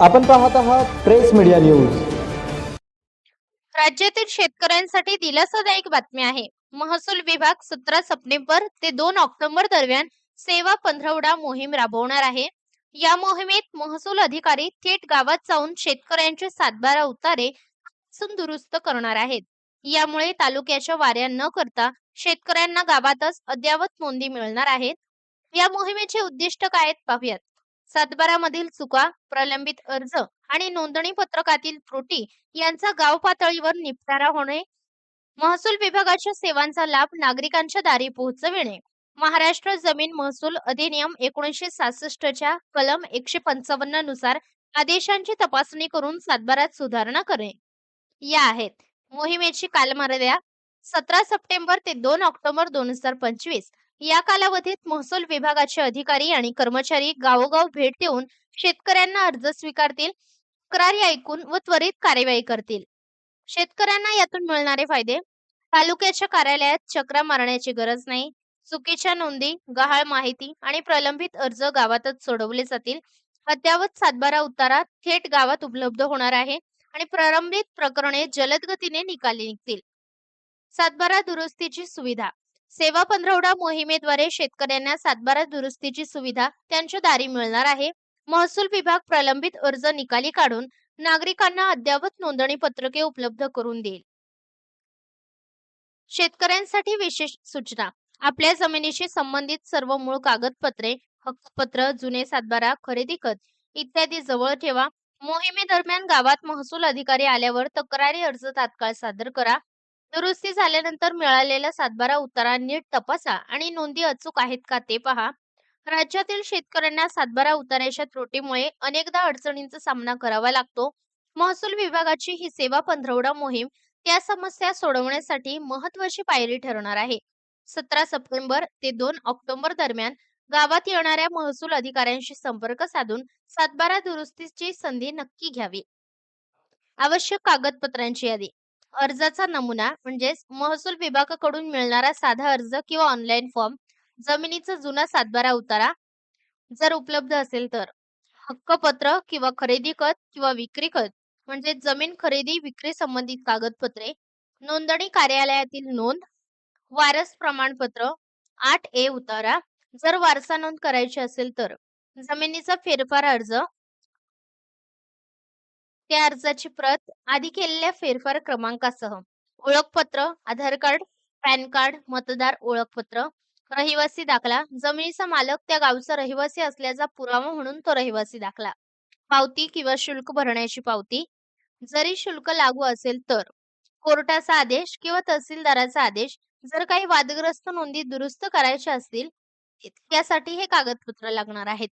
आपण पाहत आहात प्रेस मीडिया न्यूज. राज्यातील शेतकऱ्यांसाठी दिलासादायक बातमी आहे. महसूल विभाग सतरा सप्टेंबर ते दोन ऑक्टोबर दरम्यान सेवा पंधरवडा मोहीम राबवणार आहे. या मोहिमेत महसूल अधिकारी थेट गावात जाऊन शेतकऱ्यांचे सातबारा उतारे दुरुस्त करणार आहेत. यामुळे तालुक्याच्या वाऱ्या न करता शेतकऱ्यांना गावातच अद्यावत नोंदी मिळणार आहेत. या मोहिमेचे उद्दिष्ट काय आहेत पाहूयात. सातबारामधील चुका प्रलंबित अर्ज आणि नोंदणी पत्रकातील त्रुटी यांचा गाव पातळीवर निपटारा होणे महसूल विभागाच्या सेवांचा लाभ नागरिकांच्या दारी पोहोचविणे महाराष्ट्र जमीन महसूल अधिनियम एकोणीसशे सहासष्टच्या कलम एकशे पंचावन्ननुसार आदेशांची तपासणी करून सातबारात सुधारणा करणे या आहेत. मोहिमेची कालमर्यादा सतरा सप्टेंबर ते दोन ऑक्टोबर दोन हजार पंचवीस या कालावधीत महसूल विभागाचे अधिकारी आणि कर्मचारी गावोगाव भेट देऊन शेतकऱ्यांना अर्ज स्वीकारतील तक्रारी ऐकून व त्वरित कार्यवाही करतील. शेतकऱ्यांना यातून मिळणारे फायदे तालुक्याच्या कार्यालयात चक्रा मारण्याची गरज नाही चुकीच्या नोंदी गहाळ माहिती आणि प्रलंबित अर्ज गावातच सोडवले जातील. अद्ययावत सातबारा उतारा थेट गावात उपलब्ध होणार आहे आणि प्रलंबित प्रकरणे जलद गतीने निकाली निघतील. सातबारा दुरुस्तीची सुविधा सेवा पंधरवडा मोहिमेद्वारे शेतकऱ्यांना सातबारा दुरुस्तीची सुविधा त्यांच्या दारी मिळणार आहे. महसूल विभाग प्रलंबित अर्ज निकाली काढून नागरिकांना अद्ययावत नोंदणी पत्रके उपलब्ध करून देईल. शेतकऱ्यांसाठी विशेष सूचना. आपल्या जमिनीशी संबंधित सर्व मूळ कागदपत्रे हक्कपत्र जुने सातबारा खरेदी खत इत्यादी जवळ ठेवा. मोहिमेदरम्यान गावात महसूल अधिकारी आल्यावर तक्रारी अर्ज तात्काळ सादर करा. दुरुस्ती झाल्यानंतर मिळालेला सातबारा उतारा नीट तपासा आणि नोंदी अचूक आहेत का ते पहा. राज्यातील शेतकऱ्यांना सातबारा उतार्याच्या त्रुटीमुळे अनेकदा अडचणींचा सामना करावा लागतो. महसूल विभागाची ही सेवा पंधरवडा मोहीम त्या समस्या सोडवण्यासाठी महत्वाची पायरी ठरणार आहे. सतरा सप्टेंबर ते दोन ऑक्टोबर दरम्यान गावात येणाऱ्या महसूल अधिकाऱ्यांशी संपर्क साधून सातबारा दुरुस्तीची संधी नक्की घ्यावी. आवश्यक कागदपत्रांची यादी. अर्जाचा नमुना म्हणजेच महसूल विभागाकडून मिळणारा साधा अर्ज किंवा ऑनलाईन फॉर्म जमिनीचा जुना सातबारा उतारा जर उपलब्ध असेल तर. हक्कपत्र किंवा खरेदी खत किंवा विक्री खत म्हणजे जमीन खरेदी विक्री संबंधित कागदपत्रे नोंदणी कार्यालयातील नोंद वारस प्रमाणपत्र आठ ए उतारा जर वारसा नोंद करायची असेल तर. जमिनीचा फेरफार अर्ज त्या अर्जाची प्रत आधी केलेल्या फेरफार क्रमांकासह. ओळखपत्र आधार कार्ड पॅन कार्ड मतदार ओळखपत्र रहिवासी दाखला जमिनीचा मालक त्या गावचा रहिवासी असल्याचा पुरावा म्हणून तो रहिवासी दाखला. पावती किंवा शुल्क भरण्याची पावती. जरी शुल्क लागू असेल तर. कोर्टाचा आदेश किंवा तहसीलदाराचा आदेश जर काही वादग्रस्त नोंदी दुरुस्त करायच्या असतील त्यासाठी हे कागदपत्र लागणार आहेत.